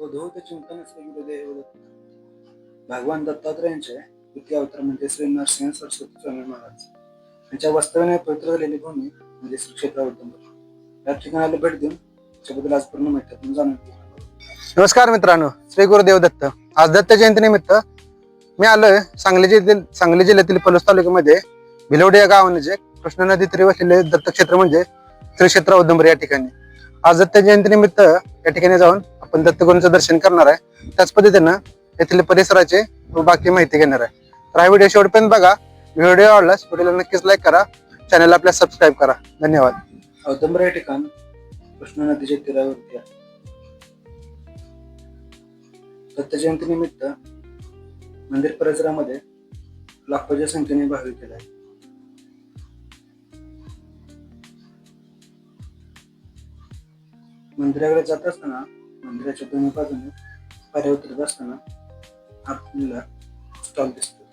अवधूत चिंतन श्री गुरुदेव दत्त भगवान दत्तात्रयांचे द्वितीय अवतार म्हणजे श्री नरसिंह सरस्वती स्वामी महाराज. यांच्या वास्तव्याने पवित्र झालेली भूमी म्हणजे श्री क्षेत्रावर्तन या ठिकाणाला भेट देऊन त्याच्याबद्दल आज पूर्ण माहिती जाणून नमस्कार मित्रांनो श्री गुरुदेव दत्त. आज दत्त जयंतीनिमित्त मी आलोय सांगली जिल्ह्यातील सांगली जिल्ह्यातील पलूस तालुक्यामध्ये भिलवडी या गावामध्ये कृष्णा नदी तरी वसलेले दत्तक्षेत्र म्हणजे श्री क्षेत्र औदंबर या ठिकाणी. आज दत्त जयंतीनिमित्त या ठिकाणी जाऊन आपण दत्तगुरूंचं दर्शन करणार आहे. त्याच पद्धतीनं येथील परिसराचे व बाकी माहिती घेणार आहे. तर हा व्हिडिओ शेवटपर्यंत बघा. व्हिडिओ आवडलास व्हिडिओला नक्कीच लाईक करा. चॅनल आपल्या सबस्क्राईब करा. धन्यवाद. औदंबर हे ठिकाण कृष्णा नदीच्या तीरावरती आहे. दत्त जयंती निमित्त मंदिर परिसरामध्ये लाखोच्या संख्येने भाविक केला आहे मंदिराकडे जात असताना म्हणजे मंदिराच्या दोन्ही बाजूने पायऱ्या उतरत असताना आपल्याला स्टॉल दिसतो.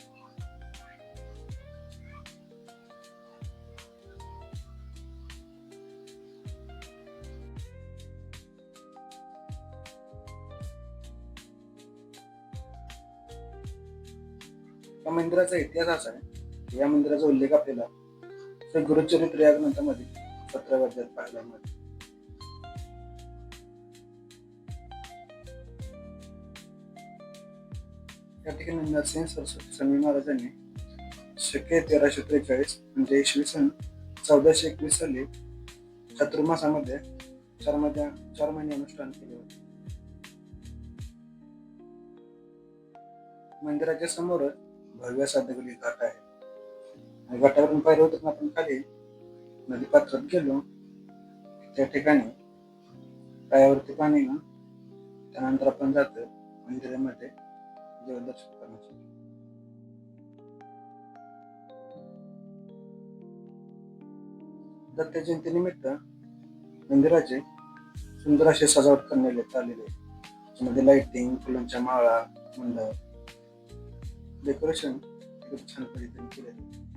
या मंदिराचा इतिहास असा आहे या मंदिराचा उल्लेख आपल्याला श्री गुरुचरित्र या ग्रंथामध्ये सतराव्या अध्यायात पाहायला मिळतो. या ठिकाणी नरसिंह सरस्वती स्वामी महाराजांनी शके तेराशे त्रेचाळीस म्हणजे इसवी सन चौदाशे एकवीस साली चातुर्मासामध्ये चार महिन्या चार महिने अनुष्ठान केले होते. मंदिराच्या समोरच भव्य साधगली घाट आहे. आणि घाटावरून पाहिलं होतं आपण खाली नदी पात्रात गेलो. त्या ठिकाणी पायावरती पाणी त्यानंतर आपण जातो मंदिरामध्ये. देवदर्शन करण्यासाठी दत्त जयंतीनिमित्त मंदिराचे सुंदर अशी सजावट करण्यात आलेली आहे त्यामध्ये लाइटिंग फुलांच्या माळा मंडप डेकोरेशन खूप छान पद्धतीने केले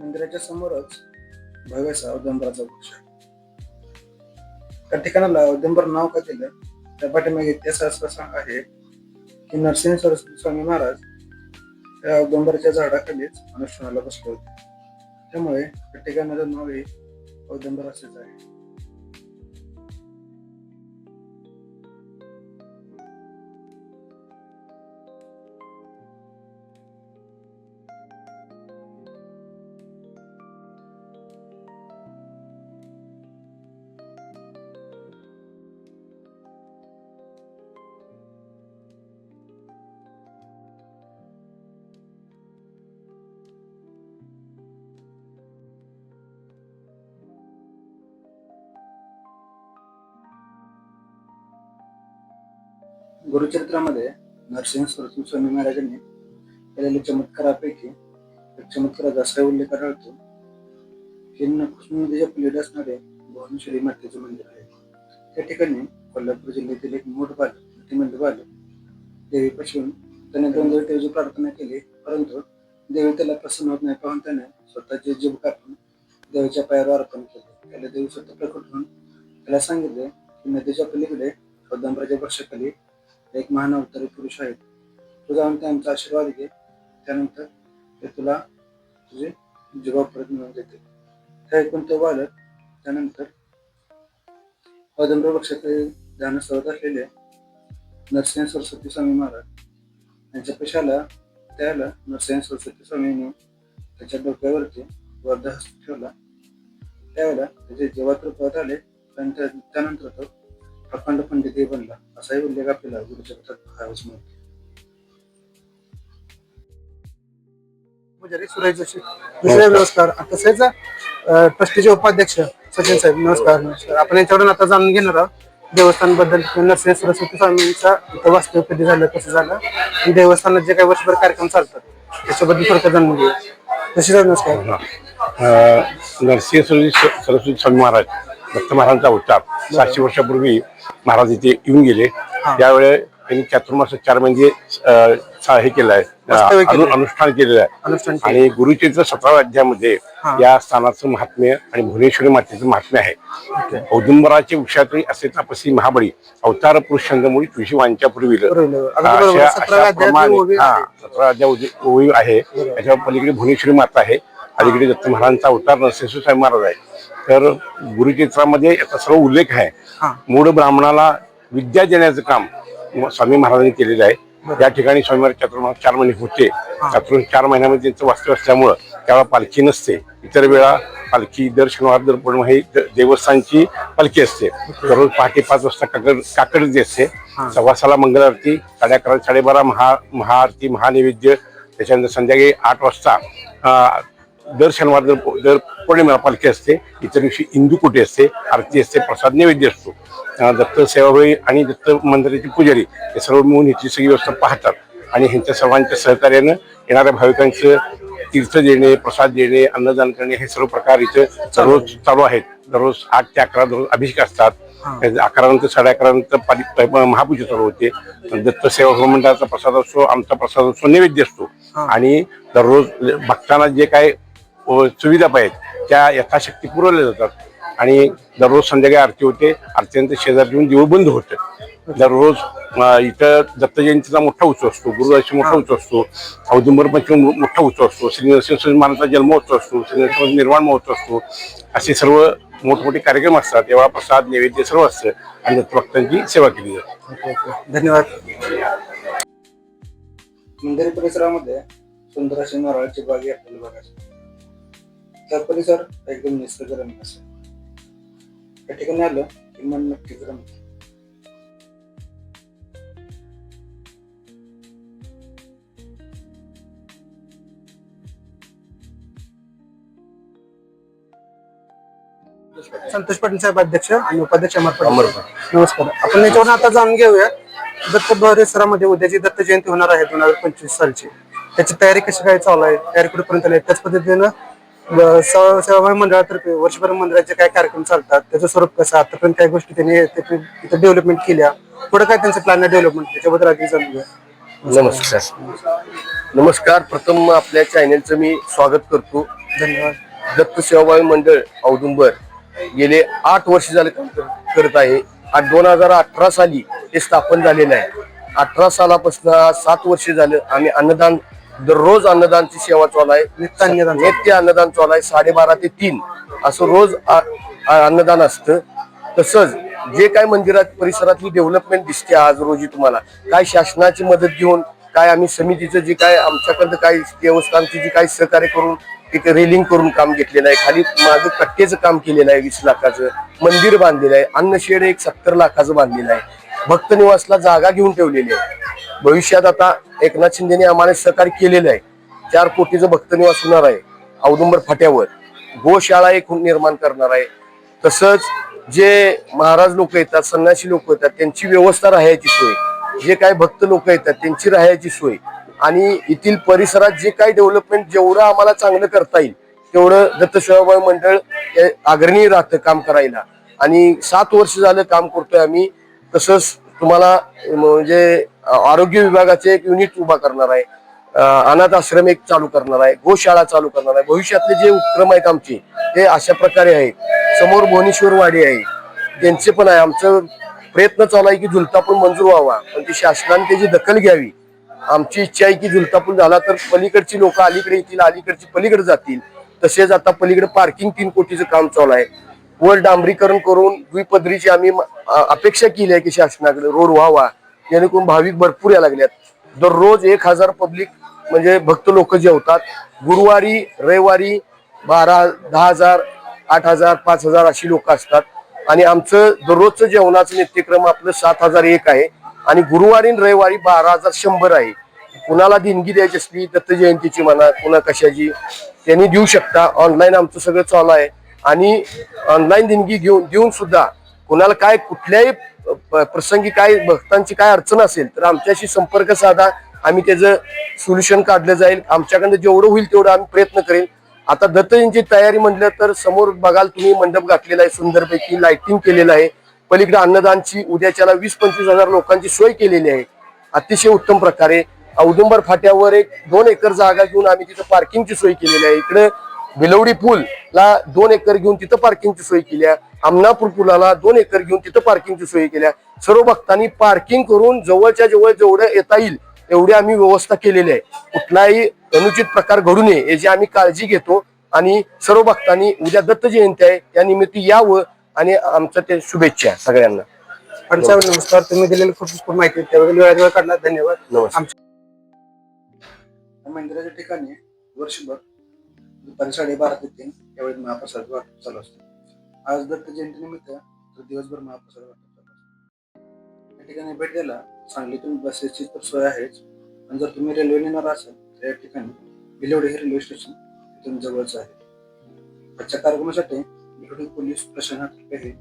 मंदिराच्या समोरच भव्यसा औदंबराचा वृक्ष त्या ठिकाणाला औदंबर नाव का दिलं? त्या पाठीमागे इतिहास असा आहे की नरसिंह सरस्वती स्वामी महाराज त्या औदंबराच्या झाडाखालीच अनुष्ठानाला बसले होते. त्यामुळे त्या ठिकाणाचं नाव हे औदंबर असेच आहे. गुरुचरित्रामध्ये नरसिंह सरस्वती स्वामी महाराजांनी केलेल्या चमत्कारापैकी एक चमत्काराचा असा उल्लेख आढळतो. हिन्न कृष्ण नदीच्या पलीकडे असणारे भुवनेश्वरी मातेचे मंदिर आहे. त्या ठिकाणी कोल्हापूर जिल्ह्यातील एक मोठ बाल मंदिर बाल देवीपासून त्याने दोन दिवस देवीची प्रार्थना केली परंतु देवी त्याला प्रसन्न होत नाही पाहून त्याने स्वतःचे जीव कापून देवीच्या पायावर अर्पण केले. त्याला देवी स्वतः प्रकट होऊन त्याला सांगितले की नदीच्या पलीकडे औदंबराच्या पक्षाखाली एक महान अवतारी पुरुष आहेत तू जाऊन त्यांचा आशीर्वाद घे. त्यानंतर ते तुला तुझे जीवा परत मिळवून देते हे ऐकून तो बालक त्यानंतर औदंबर वृक्षाचे ध्यान सोडत असलेले नरसिंह सरस्वती स्वामी महाराज यांच्या पेशाला त्याला नरसिंह सरस्वती स्वामींनी त्याच्या डोक्यावरती वर्धा हस्त ठेवला. त्यावेळेला त्याचे जेव्हा परत आले. त्यानंतर तो अखंड पंडितही बनला. असाही उल्लेख आपल्याला गुरुचरित्रात पाहावयास मिळतो. पुजारी सुरेश जोशी दुसरे नमस्कार. तसेच ट्रस्टीचे उपाध्यक्ष सचिन साहेब नमस्कार नमस्कार. आपण याच्यावरून आता जाणून घेणार आहोत देवस्थानबद्दल नरसिंह सरस्वती स्वामींचा इथं वास्तव कधी झालं कसं झालं आणि देवस्थानात जे काही वर्षभर कार्यक्रम चालतात त्याच्याबद्दल थोडक्यात जाणून घेऊया. साहेब नमस्कार. नरसिंह सरस्वती सरस्वती स्वामी महाराज. दत्त महाराजांचा अवतार सातशे वर्षापूर्वी महाराज इथे येऊन गेले. त्यावेळे त्यांनी चातुर्मास चार म्हणजे हे केलं आहे. अनुष्ठान केलेलं आहे. आणि गुरुचरित्र सतराव्या अध्यायामध्ये. या स्थानाचं महात्म्य आणि भुवनेश्वरी मातेचं महात्म्य आहे औदुंबराचे वृक्षातळी असे तपसी महाबळी अवतार पुरुष छंदमुळी तुळशी वांच्या पूर्वी बरोबर. अगदी बरोबर. सतराव्या अध्यायात ओवी आहे. सतरा अध्याय आहे त्याच्या पलीकडे भुवनेश्वरी माता आहे अलीकडे दत्त महाराजांचा अवतार नरसिंह साहेब महाराज आहे तर गुरुचित्रामध्ये याचा सर्व उल्लेख आहे. मूळ ब्राह्मणाला विद्या देण्याचं काम स्वामी महाराजांनी केलेलं आहे. या ठिकाणी स्वामी महाराज चातुर्मास चार महिने होते. चातुर्मास चार महिन्यामध्ये त्यांचं वास्तव असल्यामुळं त्यावेळेला पालखी नसते. इतर वेळा पालखी दर शनिवार दर पौर्णिमा ही देवस्थानची पालखी असते. दररोज पहाटे पाच वाजता काकड काकडची असते सव्वासाला मंगल आरती साडे अकरा साडेबारा महा महाआरती महानैवेद्य त्याच्यानंतर संध्याकाळी आठ वाजता दर शनिवार दर दर पौर्णिमेला पालखी असते. इतर दिवशी इंदुकुटी असते आरती असते प्रसाद नैवेद्य असतो. दत्त सेवाभाई आणि दत्त मंदिराचे पुजारी हे सर्व मिळून इथली सगळी व्यवस्था पाहतात. आणि ह्यांच्या सर्वांच्या सहकार्यानं येणाऱ्या भाविकांचं तीर्थ देणे प्रसाद देणे अन्नदान करणे हे सर्व प्रकार इथं दररोज चालू आहेत. दररोज आठ ते अकरा दररोज अभिषेक असतात. अकरा नंतर साडे अकरा नंतर महापूजा चालू होते. दत्त सेवा मंडळाचा प्रसाद असतो आमचा प्रसाद असतो नैवेद्य असतो. आणि दररोज भक्तांना जे काय सुविधा पाहिजेत त्या यथाशक्ती पुरवल्या जातात. आणि दररोज संध्याकाळी आरती होते आरतीनंतर शेजारी येऊन दिवस बंद होतं. दररोज इथं दत्त जयंतीचा मोठा उत्सव असतो गुरुदाची मोठा उत्सव असतो औदुंबर पंचमी मोठा उत्सव असतो श्री नरसिंह महाराजांचा जन्मोत्सव असतो श्री नरसिंह निर्वाण महोत्सव असतो. असे सर्व मोठमोठे कार्यक्रम असतात तेव्हा प्रसाद नैवेद्य सर्व असतं आणि दत्तभक्तांची सेवा केली जाते. धन्यवाद. मंदिर परिसरामध्ये सुंदर अशी नारळाची बाग आपल्याला बघायची. त्या परिसर एकदम निसर्गरम्य असेल या ठिकाणी आलं की मन नक्कीच रमतं. संतोष पाटील साहेब अध्यक्ष आणि उपाध्यक्ष अमर पाटील. नमस्कार. आपण याच्यावरून आता जाणून घेऊया दत्त परिसरामध्ये उद्याची दत्त जयंती होणार आहे दोन हजार पंचवीस सालची. त्याची तयारी कशी काय चालू आहे? तयारी कुठेपर्यंत? त्याच पद्धतीनं सेवाभावी मंडळातर्फे वर्षभर मंडळाचे काय कार्यक्रम चालतात त्याचं स्वरूप कसं आतापर्यंत काही गोष्टी त्यांनी तिथं डेव्हलपमेंट केल्या पुढे काय त्यांचं प्लॅन आहे डेव्हलपमेंट त्याच्याबद्दल आधी जाणून घेऊया. नमस्कार. नमस्कार. प्रथम आपल्या चॅनेलचं मी स्वागत करतो. धन्यवाद. दत्त सेवाभावी मंडळ औदुंबर गेले आठ वर्ष झाले करत आहे. दोन हजार अठरा साली ते स्थापन झालेलं आहे. अठरा सालापासून सात वर्ष झालं आम्ही अन्नदान दररोज अन्नदानची सेवा चालू आहे. नित्य अन्नदान. नित्य अन्नदान चालू आहे. साडेबारा ते तीन असं रोज आ- आ- अन्नदान असतं. तसंच जे काय मंदिरात परिसरातली डेव्हलपमेंट दिसते आज रोजी तुम्हाला काय शासनाची मदत घेऊन काय आम्ही समितीचं जे काय आमच्याकडं काय देवस्थानची जी काय सहकार्य करून तिथे रेलिंग करून काम घेतलेलं आहे. खाली माझं कट्टेचं काम केलेलं आहे वीस लाखाचं. मंदिर बांधलेलं आहे. अन्नशेड एक सत्तर लाखाचं बांधलेलं आहे. भक्त निवासला जागा घेऊन ठेवलेली आहे. भविष्यात आता एकनाथ शिंदेने आम्हाला सहकार्य केलेलं आहे. चार कोटीचं भक्त निवास होणार आहे. औदुंबर फाट्यावर. गोशाळा एक निर्माण करणार आहे. तसंच जे महाराज लोक येतात संन्यासी लोक येतात त्यांची व्यवस्था राहायची सोय. जे काय भक्त लोक येतात त्यांची राहायची सोय. आणि येथील परिसरात जे काही डेव्हलपमेंट जेवढं आम्हाला चांगलं करता येईल तेवढं दत्त सेवाभावी मंडळ हे अग्रणी राहतं काम करायला. आणि सात वर्ष झालं काम करतोय आम्ही. तसंच तुम्हाला म्हणजे आरोग्य विभागाचे एक युनिट उभा करणार आहे. अनाथ आश्रम एक चालू करणार आहे. गोशाळा चालू करणार आहे. भविष्यातले जे उपक्रम आहेत आमचे ते अशा प्रकारे आहेत. समोर भुवनेश्वर वाडी आहे. त्यांचे पण आहे. आमचं प्रयत्न चालू आहे की झुलता पूल मंजूर व्हावा. पण ती शासनाने त्याची दखल घ्यावी. आमची इच्छा आहे की झुलता पूल झाला तर पलीकडची लोक अलीकडे येतील अलीकडची पलीकडे जातील. तसेच आता पलीकडे पार्किंग तीन कोटीचं काम चालू आहे. वर डांबरीकरण करून द्विपदरीची आम्ही अपेक्षा केली आहे की शासनाकडे रोड व्हावा जेणेकरून भाविक भरपूर या लागल्यात दररोज एक हजार पब्लिक म्हणजे भक्त लोक जेवतात. गुरुवारी रविवारी बारा दहा हजार आठ हजार पाच हजार अशी लोक असतात. आणि आमचं दररोजचं जेवणाचं नित्यक्रम आपलं सात हजार एक आहे. आणि गुरुवारी रविवारी बारा हजार शंभर आहे. कुणाला देणगी द्यायची असली दत्त जयंतीची म्हणा कुणा कशाची त्यांनी देऊ शकता. ऑनलाईन आमचं सगळं चालू आहे. आणि ऑनलाईन देणगी घेऊन देऊन सुद्धा कुणाला काय कुठल्याही प- प्रसंगी काय भक्तांची काय अडचण असेल तर आमच्याशी संपर्क साधा. आम्ही त्याचं सोल्युशन काढलं जाईल. आमच्याकडनं जेवढं होईल तेवढं आम्ही प्रयत्न करेल. आता दत्तजींची तयारी म्हटलं तर समोर बघाल तुम्ही मंडप घातलेला आहे सुंदरपैकी लाइटिंग केलेलं आहे. पलीकडे अन्नदानची उद्याच्याला वीस पंचवीस हजार लोकांची सोय केलेली आहे. अतिशय उत्तम प्रकारे. औदुंबर फाट्यावर एक दोन एकर जागा घेऊन आम्ही तिथं पार्किंगची सोय केलेली आहे. इकडे बिलवडी पूल ला दोन एकर घेऊन तिथं पार्किंगची सोय केली आहे. आमनापूर पुलाला दोन एकर घेऊन तिथं पार्किंगची सोय केली आहे. सर्व भक्तांनी पार्किंग करून जवळच्या जवळ जेवढं येता येईल एवढी आम्ही व्यवस्था केलेली आहे. कुठलाही अनुचित प्रकार घडू नये याची आम्ही काळजी घेतो आणि सर्व भक्तांनी उद्या दत्त जयंती आहे त्या निमित्त यावं आणि आमचं ते शुभेच्छा सगळ्यांना. पण साहेब नमस्कार. तुम्ही दिलेली खूप खूप माहिती त्याबद्दल वेळा वेळ काढला धन्यवाद. नमस्कार. या मंदिराच्या ठिकाणी वर्षभर दुपारी साडेबारा ते तीन यावेळी महाप्रसाद वाटप चालू असतो. आज दत्त जयंतीनिमित्त तर दिवसभर महाप्रसाद वाटप चालू असतो. या ठिकाणी भेट द्यायला सांगलीतून बसेसची तर सोय आहेच. पण जर तुम्ही रेल्वेने येणार असाल तर या ठिकाणी भिलवडी हे रेल्वे स्टेशन इथून जवळच आहे. आजच्या कार्यक्रमासाठी भिलवडी पोलीस प्रशासनातर्फे हे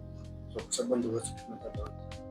चौकसा बंदोबस्त ठेवण्यात आला होता.